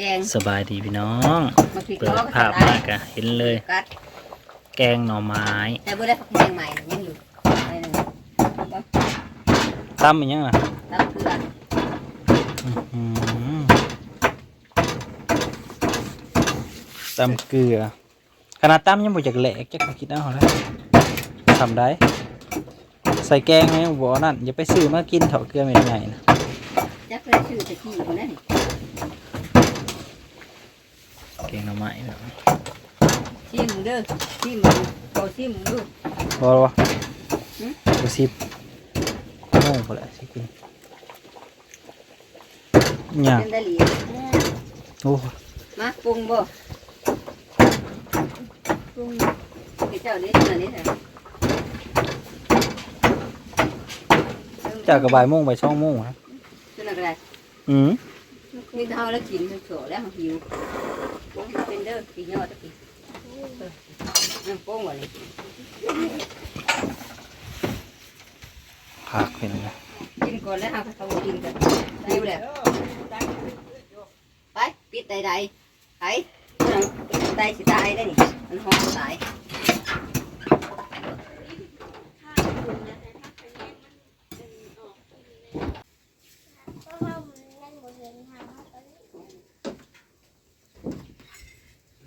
แกงสบายดีพี่น้อง มาพริกเปิล้อดก็ภาพใส่มากอะเห็นเลย กัดแกงหน่อไม้แต่บ่ได้ผักแกงใหม่ยังอยู่ในนึงตั้มอีกยังล่ะตำเกลืออื้อหือตำเกลือ ขนาดตั้มยังบ่จากแหลกจักเขาคิดเอาแล้วทำได้ ใส่แกงไหมบ่นั่นอย่าไปซื้อมากินเถาเกลือไม่ได้นะจักเลยชื่อตะกี้คนนั้นนี่ แกงหน่อไม้เนาะชิมเด้อชิมมึงเขาชิมมึงดูบ่วะหืมบ่สิบโม่พอแล้วสิกินหยังเป็นได้หลีโอ้มาปรุงบ่ปรุงที่เจ้านี้เจ้านี้เถอะจากกระบายโมงไปช่องโมงครับชื่ออะไรก็ได้อืมมีเท่าแล้วกินจนโสแล้วหิวปรุง เป็นเด้อกินยอดตะกี้เออเอาปรุงก่อนเลยผักเป็นไงกินก่อนแล้วเอาเขากินกันหิวแล้วไปปิดใดๆไปเอาปิดใดสิตายได้นี่มันหอมตาย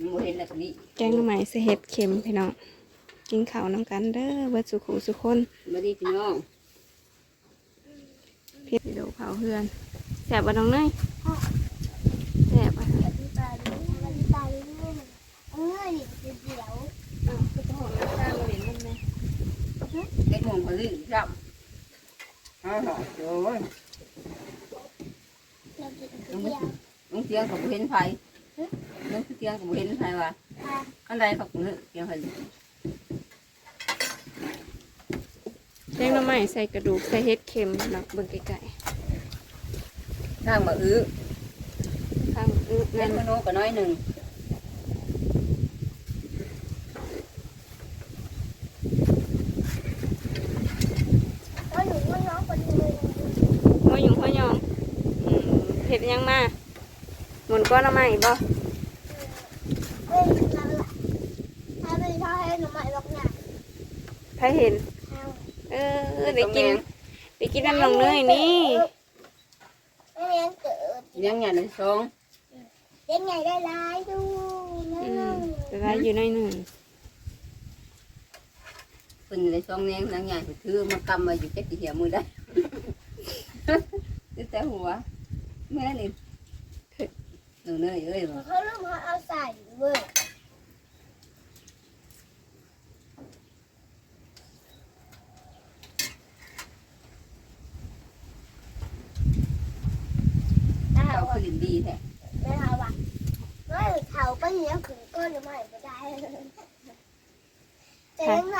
มันบ่เห็น แล้วก็นี่แกงหน่อไม้ใส่เห็ดเข็มพี่น้องกินข้าวน้ำกันเด้อเบิดสุขุสุคนมาดีพี่น้องเพียรโดเผาเฮือนแสบบ่น้องเนยแสบอะเล็กมงเขาลื่นจับอ๋อโอ้ยลุงเตียงเขาบ่เห็นไฟลุงเตียงเขาบ่เห็นไฟว่ะ อันใดเขาก็เตียงเขาแกงหน่อไม้ใส่กระดูกใส่เห็ดเข็มเนาะเบิ่งไกลข้างมาอื้อๆข้างอื้อเล่นั่นนมโนก็น้อยหนึ่งหัวหยุ่งหัวหยองอืมเห็ดยังมาหมุนก้อนหน่ อไม้บ่ใครเห็น เออได้กินได้กินน้ำน้องเนยนี่ยังไงในสองเด็กไงได้ร้ายดูอืมแต่ว่าอยู่ในอยหนึ่งเป็นในสองแนงนางใหญ่ถือมากำมาอยู่แค่กี่เหี่ยมือได้ แต่หัวแม่นี่หนูเนยเอ้ยเขาเริ่มเอาใส่เว้ย เขาคือลินดีแท้ ไม่เอาว่ะไม่เขาไปเนี้ยขืนก้อนหรือไม่ก็ได้ แต่ยังไง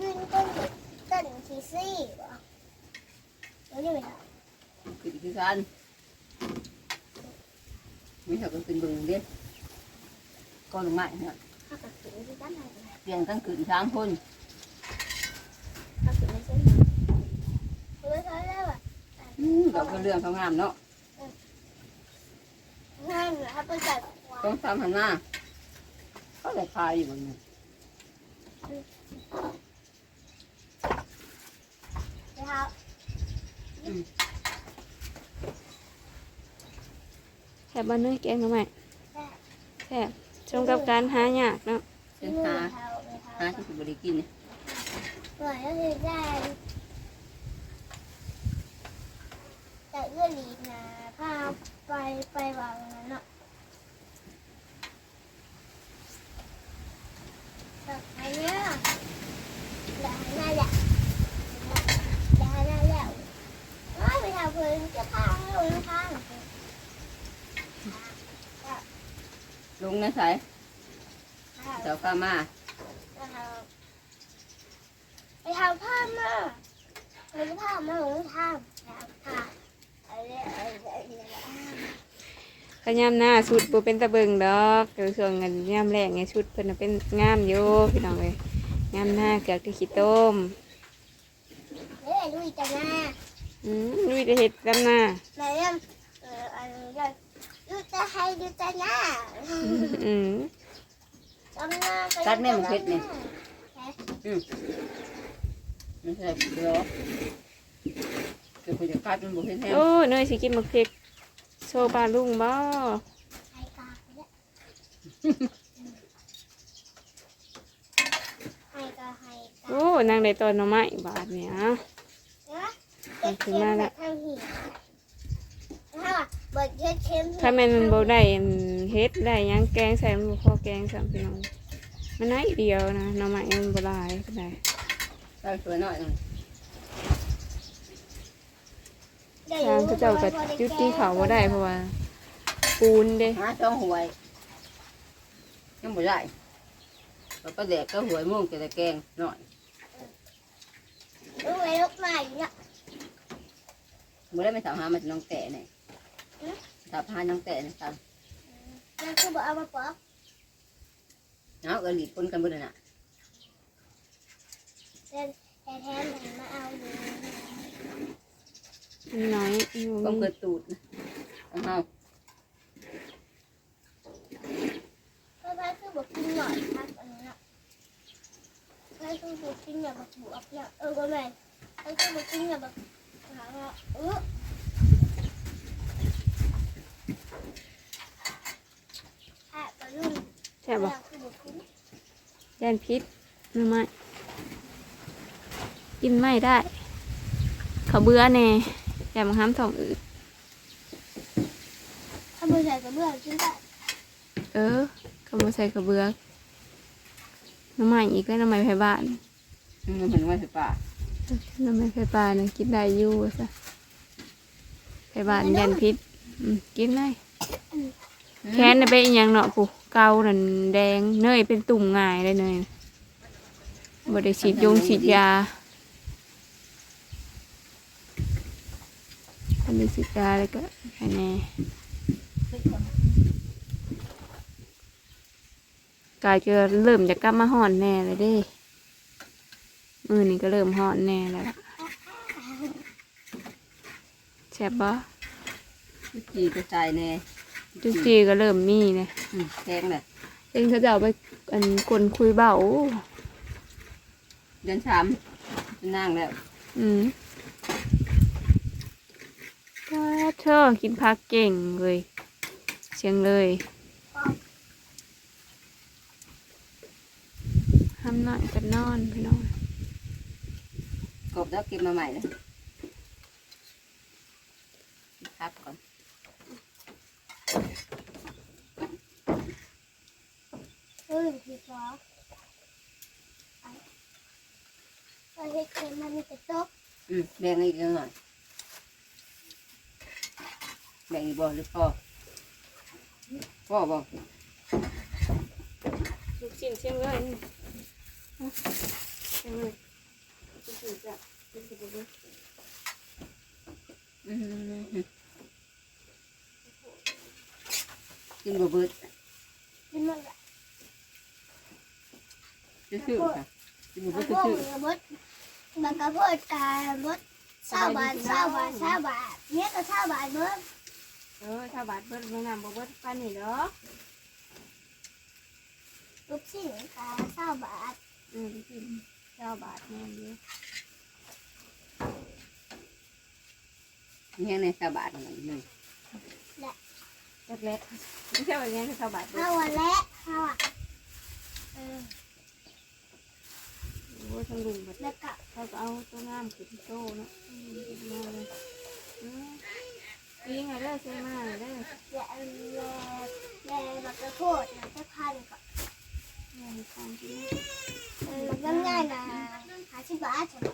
ดึงต้นต้นทีซี่วะแล้วนี่ไม่ทคือคือกันไม่เขาก็ขึ้นเบึงเด็ดก็ลงไม้เนี่ยำข้ากับขืนที่ด้านในเพียงตั้งขึ้นช้างคนข้าขืนไม่ใช่เฮ้ยเขาเรียกว่าเราก็เรื่องเขางามเนาะง่ายเหรอครับไปจัดต้องทำหันหน้าก็เลยคายอยู่บนนี้นะครับ แสบบ้านเนยแกงหน่อไม้แสบชมกับการหายากเนาะเส้นหาหาที่สุบริกินเนี่ยหน่อยก็คือได้แต่เอื้อหลีนะพาไปไปวางนั้นเนาะอันเนี้ยได้ได้แหละได้ได้แล้วไม่ไปทำเพื่อนจะพังลงพัง ลง นะสายเจ้าข้ามาไปทำผ้ามาไปผ้ามาหงทำทำผ้าอะไรอะไรอะไรขยามหน้าชุดบ่เป็นตะเบิงดอกเดี๋ยวช่วงเงินยามแรกไงชุดเพิ่นเป็นงามอยู่พี่น้องเลยงามหน้าเกือบที่ขี้ต้มเฮ้ยลุยจังนะอืมลุยแต่เห็ดดำหน้าแม่ยังเอออันนี้ ก็ลุยจะให้อยู่แต่หน้าอืมจำหน้าก็ตัดแม่หมกเพชรนี่ไม่ใช่หรอคือคุณจะกัดมันบุกเห็นแท้โอ้เนยสิกินมะเขือโซปลาลุงบ่ไข่กากเนี่ยไข่กาไข่กาโอ้นางได้ตอนหน่อไม้บาทเนี่ย เนาะมันถึงมาละทางหินถ้าเบิดเย็ดเค็มถ้าแม่นมันบ่ได้อันเฮ็ดได้หยังแกงใส่มันบ่พอแกงซ้ํพี่น้อง มันน้อยเดียวนะหน่อไม้มันบ่หลายก็ได้เราสวยหน่อยหนึ่งทางพระเจ้าก็จุดที่เขาบ่ได้เพราะว่าปูนเด้หาช่องหวยยังบ่ได้เราก็แดกก็หวยม่วงจะตะแกงหน่อยลูกไอ้ลูกใหม่เนี่ยบ่ได้ไม่สาวหามาจากน้องแต่เนี่ย สาวพาน้องแต่เนี่ยสาวแล้วคือบอกเอามาปอกเอาเออหลีดปนกันบ่ได้น่ะแต่แต่แทนมันมาเอาอยู่มันน้อยอยู่ต้องเกิดตูดนะเอาเฮาก็ไปคือบอกกินหน่อยครับอันนี้นะไปคือบอกกินอย่าแบบบวกเนี่ยเออก็แม่ไปคือบอกกินอย่าแบบหาว่าเออแอบไปรุ่น แซ่บบ่คือบอกกินย่านพิษหน่อไม้กินไม่ได้เขาเบื่อแน่อย่ามาห้ามท้องอืดถ้าไม่ใส่กระเบื้องกินได้เออเขาบ่ใส่กระเบือกหน้ำใหม่อีกก็น้ำใหม่ไผบ้านอืมมันเป็นว่าสิป่าน้ำใหม่ไผปลาเนี่ยกินได้อยู่ซะไผบ้านยันพิษอืมกินได้แค้นน่ะเป็นอหยังเนาะผู้ เกาหนันแดงเนยเป็นตุ่มง่ายเลยเนยบ่ได้ฉีดยงฉีดยาอันนี้ฉีดยาแล้วก็แค่นี้กายก็เริ่มจะกลับมาห่อนแน่เลยด้มือนี่ก็เริ่มห่อนแน่แล้วล่ะแซ่บบ่จีกระจายแน่ จุกจีก็เริ่มมีเนี่ยอืมแกงเลยเองเขาจะเอาไปอันกลนคุยเบาเดือนสามเป็นนางแล้วอืมว้าเธอกินผักเก่งเลยเชียงเลยห้ามนอนกันนอนพี่น้องกบแล้วเก็บมาใหม่เลยครับก่อนเออพี่ฟอไปเฮ็ดเค็มมันมีแต่ตกอืมแบ่งอีกหน่อยแบ่งอีกบ่หรือพ่อพ่อบ่ลูกชิ้น เชียงเลยเชียงเลยลูกชิ้นจะลูกชิ้นจะอืมกินบ่เบิดกินมันละ ซื่อๆค่ะกินบ่กเบิระดโปงซื่อกระบดมันกระโปงกาบดเศร้าบาทเศร้าบาทเศร้าบาทเนี่ยก็เศร้าบาทเบิ้งเออถ้าบาดเบิดเมื่อนำบ่เบิดปันนี่เด้อลูกชิ้นกาเศร้าบาทอืมกินเจ้าบาทแม่นอยู่ๆเนี่ยในสบาทนั่นนึงเล็กไม่ใช่ว่าอย่างนี้เจ้าบาทเบิดเท่าวันและเท่าอะเออ โอ้ยทั้งลุงเบิดแล้วก็เขาก็เอาตัวงามขึ้นโตเนาะอืมมาเลยอืมปีงอะไรเด้อซื้อมาเด้อแย่แย่แย่แบบกระโปงนะจะพันก็แม่ให้ฟังกินเออมันง่ายนะหาสิบบาทใช่ไหม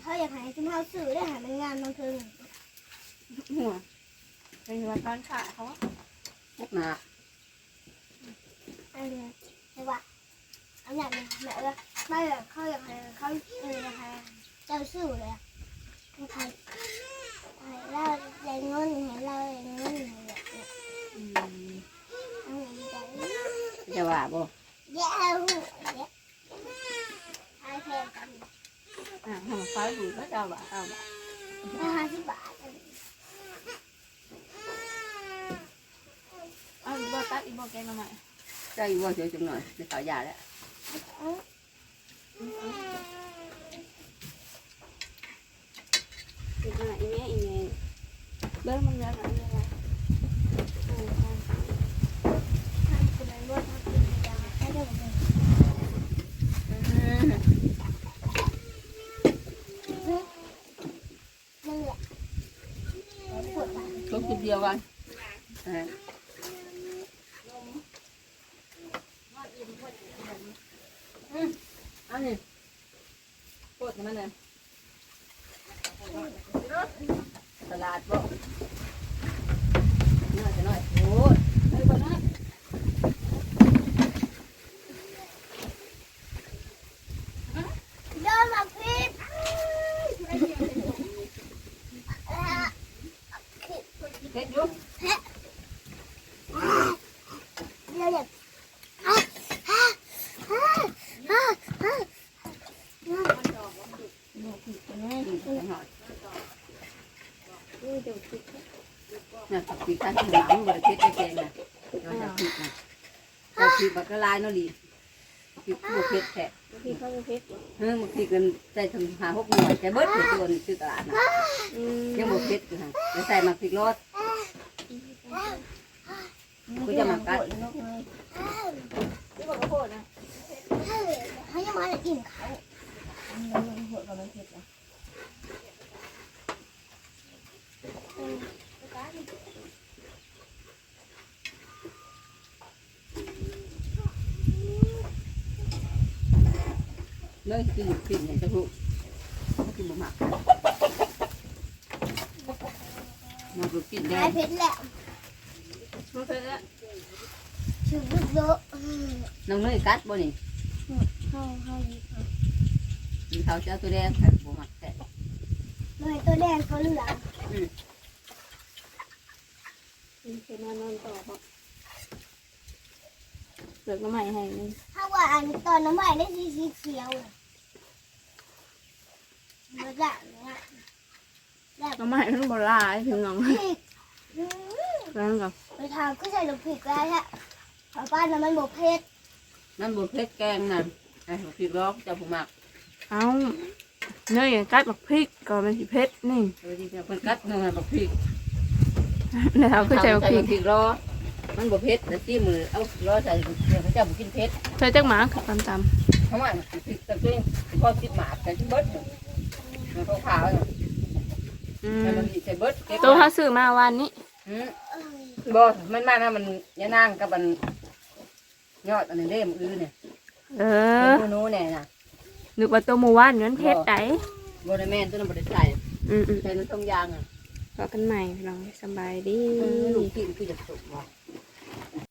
เขาอยากให้ชุมเฮาซื้อได้หามันงานบางคืนหัว เป็นว่าตอนขาเขาพวกหนาอันนี้แต่ว่าอันนี้เนี่ยแม่ว่าไม่แบบเขาอยากให้เขาเอออยากให้เจ้าซื้อเลยอะให้ใครให้เราได้เงินให้เราได้เงินให้แบบเนี้ยอืมอันนี้ใจจะว่าบ่แย่หูแย่ให้แทนกันอะทำฟ้าดูก็เจ้าบ่าเจ้าบ่าห้าสิบบาท อ้าวอี บ่ตัดอีบ่แกงมาใหม่เจ้าอยู่ว่าเสียจังหน่อยในสาวยาแล้วอีกหน่อยอีแม่อีแม่เบิ้งมันเยอะหน่อยอะไรทำคุณนวดทำคุณยาให้ได้หมดเลยนั่นแหละปวดหลังทุกจุดเดียวกันเอออืมเอันนี้ปวดมันเลยตลาดบ่น้อยจะน้อยโอ้ยไปบ่น้อย โดนหลับพิษ เฮ็ดอยู่ เดี๋ยวอย่างฮ่าฮ่าฮ่าฮ่าฮ่า อืมจังหน่อย น่ะผักชีข้างที่หลังบ่ได้เฮ็ดได้แกงน่ะเราจะพริกน่ะเราพริกบักกะลายเนาะลีพริกบ่เผ็ดแท้พี่เขาจะเพชรเฮ้ยบางทีกันใส่ถึงหาหกหน่วยแต่เบิดอยู่ตัวนี้ซื้อตลาดนะอืมยังบ่เผ็ดอยู่ฮะแล้วใส่มาพริกรสกูจะมากัดพี่บอกกระโปดนะเขายังมากินเขา เลยกินพริกเนี่ยจะหูกินบ่มากมันก็กินแดหายงเพชรแหละมันเป็นแล้วชื่อบุกโดน้องเนยกัดบ่นี่เขาเขามีเขาเจ้าตัวแดงแต่บ่มักแต่หน่อยตัวแดงเขาเหลือง เป็นมานอนต่อเพราะเลือกน้ำใหม่ให้นึงถ้าว่าอันตอนน้ำใหม่ได้สีสีเขียวมันจะเนี่ยน้ำใหม่มันโบราณถึงน้องพริกแล้วกับไปทางก็ใส่ลูกพริกแล้วฮะชาวบ้านน่ะมันบอกเผ็ดนั่นบ่เผ็ดแกงน่ะไอ้พริกรอกเจ้าบ่มักเอ้าเนยกัดบักพริกก็เป็นสีเพชรนี่ เออที่เพิ่นกัดนั่นน่ะบักพริก เดี๋ยวเขาก็ใจบักพริกพริกรอมันบ่เผ็ดแต่ที่มือเอารอใส่เดี๋ยวเขาเจ้าบ่กินเผ็ดเธอจักหมากับตำตเพราะว่ามันติดตะเกียงพอติดหมากแต่ที่เบิดมันขาวๆำอืมแต่มันมีใส่เบิดเก็บตัวเขาซื้อมาวันนี้อืมบ่มันมานะมันยะนางกับมันยอดอันนี้เด้มอื้อเนี่ยเอเป็อนนูๆเนี่ยนะนึกว่าตัวหมูว่านเงินเพชรไดบ่ได้แม่นตัวนั้นบ่ได้ใส่อืมอืมใส่น้ำต้มยางอะ พอกันใหม่พี่น้องสบายดีลูกกินคือจะสุกว่ะ